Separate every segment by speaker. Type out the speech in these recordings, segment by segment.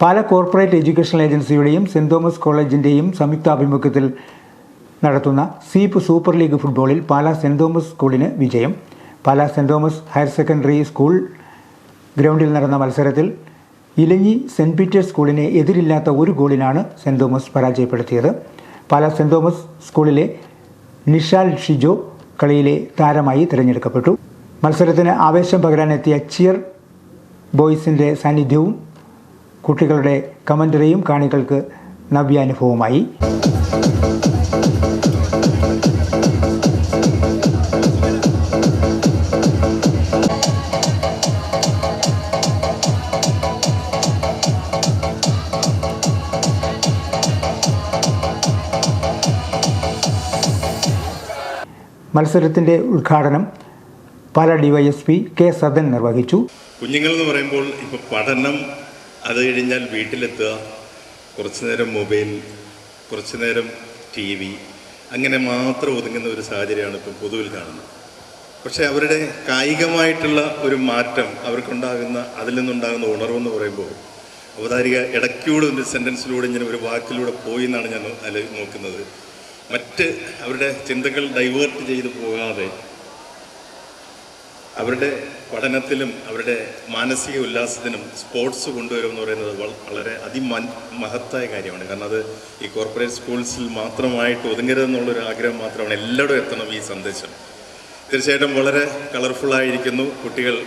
Speaker 1: പാല corporate educational ഏജൻസിയുടെയും Saint Thomas കോളേജിന്റെയും സംയുക്താഭിമുഖ്യത്തിൽ നടത്തുന്ന സീപ്പ് സൂപ്പർ ലീഗ് ഫുട്ബോളിൽ പാല സെന്റ് തോമസ് സ്കൂളിന് വിജയം. Pala Saint Thomas higher secondary school ഗ്രൗണ്ടിൽ നടന്ന മത്സരത്തിൽ ഇലഞ്ഞി സെന്റ് പീറ്റേഴ്സ് സ്കൂളിനെ എതിരില്ലാത്ത ഒരു ഗോളിനാണ് സെന്റ് തോമസ് പരാജയപ്പെടുത്തിയത്. പാല സെന്റ് തോമസ് സ്കൂളിലെ നിഷാൽ ഷിജോ കളിയിലെ താരമായി തിരഞ്ഞെടുക്കപ്പെട്ടു. മത്സരത്തിന് ആവേശം പകരാനെത്തിയ ചിയർ ബോയ്സിന്റെ സാന്നിധ്യവും കുട്ടികളുടെ കമന്ററിയും കാണികൾക്ക് നവ്യാനുഭവമായി മത്സരത്തിന്റെ ഉദ്ഘാടനം പാല ഡിവൈഎസ്പി കെ സദൻ നിർവഹിച്ചു.
Speaker 2: കുഞ്ഞുങ്ങൾ എന്ന് പറയുമ്പോൾ ഇപ്പോൾ പഠനം അത് കഴിഞ്ഞാൽ വീട്ടിലെത്തുക. കുറച്ചു നേരം മൊബൈൽ കുറച്ചു നേരം ടി വി അങ്ങനെ മാത്രം ഒതുങ്ങുന്ന ഒരു സാഹചര്യമാണ് ഇപ്പം പൊതുവിൽ കാണുന്നത്. പക്ഷേ അവരുടെ കായികമായിട്ടുള്ള ഒരു മാറ്റം അവർക്കുണ്ടാകുന്ന അതിൽ നിന്നുണ്ടാകുന്ന ഉണർവെന്ന് പറയുമ്പോൾ അവതാരിക ഇടയ്ക്കൂടെ ഒരു സെന്റൻസിലൂടെ ഇങ്ങനെ ഒരു വാക്കിലൂടെ പോയി എന്നാണ് ഞാൻ നോക്കുന്നത്. മറ്റ് അവരുടെ ചിന്തകൾ ഡൈവേർട്ട് ചെയ്തു പോകാതെ അവരുടെ പഠനത്തിലും അവരുടെ മാനസിക ഉല്ലാസത്തിനും സ്പോർട്സ് കൊണ്ടുവരും എന്ന് പറയുന്നത് വള- വളരെ അതിമ മഹത്തായ കാര്യമാണ്. കാരണം അത് ഈ കോർപ്പറേറ്റ് സ്കൂൾസിൽ മാത്രമായിട്ട് ഒതുങ്ങരുതെന്നുള്ളൊരു ആഗ്രഹം മാത്രമാണ് എല്ലായിടും എത്തണം ഈ സന്ദേശം. തീർച്ചയായിട്ടും വളരെ കളർഫുള്ളായിരിക്കുന്നു കുട്ടികൾ.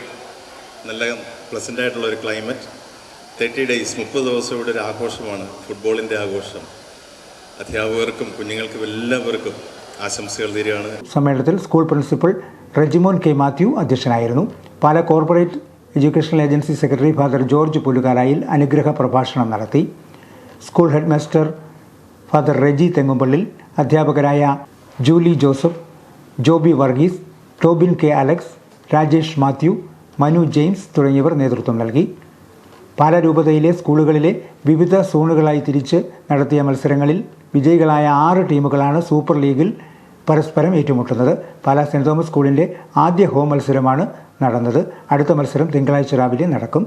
Speaker 2: നല്ല പ്ലസന്റ് ആയിട്ടുള്ള ഒരു ക്ലൈമറ്റ് തേർട്ടി ഡേയ്സ് മുപ്പത് ദിവസം ഇവിടെ ഒരു ആഘോഷമാണ്. ഫുട്ബോളിന്റെ ആഘോഷം. അധ്യാപകർക്കും കുഞ്ഞുങ്ങൾക്കും എല്ലാവർക്കും ആശംസകൾ തരികയാണ്
Speaker 1: സമ്മേളനത്തിൽ school principal Regimon K Mathew അധ്യക്ഷനായിരുന്നു. Pala corporate educational agency secretary father George Pulukarayil അനുഗ്രഹ പ്രഭാഷണം നടത്തി. School headmaster father Reji Thengumpallil അധ്യാപകരായ ജൂലി ജോസഫ് ജോബി വർഗീസ് ടോബിൻ കെ അലക്സ് രാജേഷ് മാത്യു മനു ജെയിംസ് തുടങ്ങിയവർ നേതൃത്വം നൽകി. പാല രൂപതയിലെ സ്കൂളുകളിലെ വിവിധ സോണുകളായി തിരിച്ച് നടത്തിയ മത്സരങ്ങളിൽ വിജയികളായ ആറ് ടീമുകളാണ് സൂപ്പർ ലീഗിൽ പരസ്പരം ഏറ്റുമുട്ടുന്നത്. പാല സെന്റ് തോമസ് സ്കൂളിന്റെ ആദ്യ ഹോം മത്സരമാണ് നടന്നത്. അടുത്ത മത്സരം തിങ്കളാഴ്ച രാവിലെ നടക്കും.